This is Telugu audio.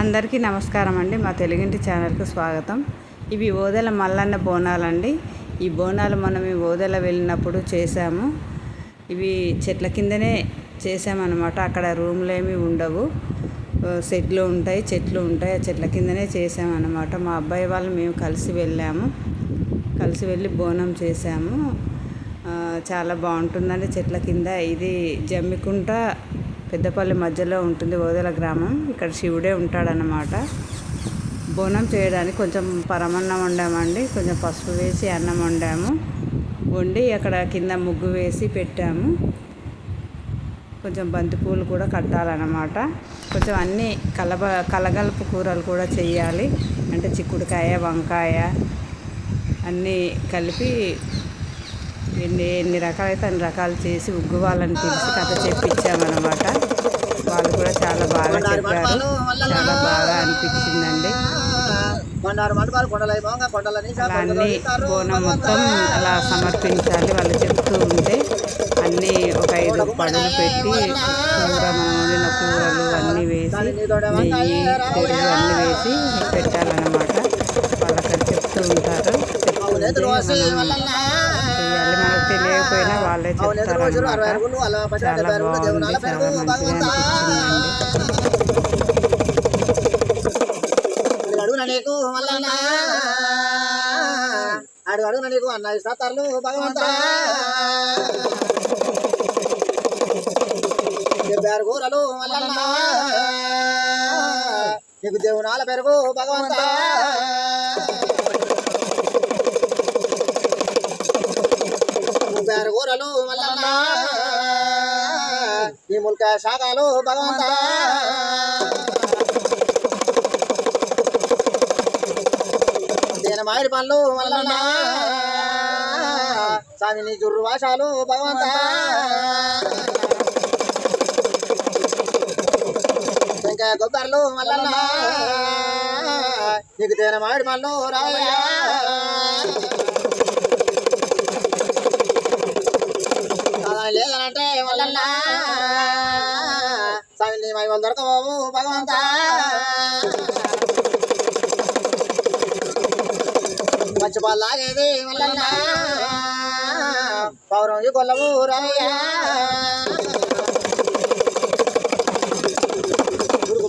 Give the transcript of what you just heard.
అందరికీ నమస్కారం అండి. మా తెలుగింటి ఛానల్కు స్వాగతం. ఇవి ఓదెల మల్లన్న బోనాలండి. ఈ బోనాలు మనం ఈ ఓదెల వెళ్ళినప్పుడు చేసాము ఇవి చెట్ల కిందనే చేసామన్నమాట అక్కడ రూమ్లు ఏమి ఉండవు. సెట్లు ఉంటాయి చెట్లు ఉంటాయి. ఆ చెట్ల కిందనే చేసామన్నమాట మా అబ్బాయి వాళ్ళు మేము కలిసి వెళ్ళాము. కలిసి వెళ్ళి బోనం చేసాము చాలా బాగుంటుందండి చెట్ల కింద. ఇది జమ్మికుంట పెద్దపల్లి మధ్యలో ఉంటుంది ఓదెల గ్రామం. ఇక్కడ శివుడే ఉంటాడనమాట బోనం చేయడానికి కొంచెం పరమన్నం వండామండి. కొంచెం పసుపు వేసి అన్నం వండాము. వండి అక్కడ కింద ముగ్గు వేసి పెట్టాము. కొంచెం బంతిపూలు కూడా కట్టాలన్నమాట. కొంచెం అన్నీ కలబ కలగలుపు కూరలు కూడా చేయాలి అంటే చిక్కుడుకాయ వంకాయ అన్నీ కలిపి ఎన్ని ఎన్ని రకాలైతే అన్ని రకాలు చేసి ఉగ్గు వాళ్ళని పిలిచి కథ చెప్పించామన్నమాట. వాళ్ళు కూడా చాలా బాగా చెప్పారు. చాలా బాగా అనిపించిందండి. అన్ని బోనం మొత్తం అలా సమర్పించాలి వాళ్ళు చెప్తూ ఉంటే అన్నీ ఒక ఐదు పడులు పెట్టి కూర మనం వండిన కూరలు అన్నీ వేసి నెయ్యి పెరుగు అన్నీ వేసి పెట్టాలన్నమాట. వాళ్ళు అక్కడ చెప్తూ ఉంటారు. వాళ్ళే చెప్తారన్నమాట. చాలా బాగుంది చాలా మంచిగా మల్లన్న అడుగు అడుగున నీకు అన్న ఇస్తాతర్లు భగవంత. చెప్పారు కూరలు మల్లన్న నీకు దేవునాల పెరుగు భగవంత. మల్లన్న. ఈ ముల్క శాఖలు భగవంత. మామిడి పండ్లు మల్లన్న. స్వామిని జుర్రు వాసాలు భగవంత. వెంకయ్య కొబ్బర్లు మల్లన్న. నీకు తేనె మామిడి పండ్లు రావయ్య. స్వామిని మై వాళ్ళు దొరకబాబు భగవంత. మంచి పాలు పౌరం కొల్లవు రమయ్య గురుకు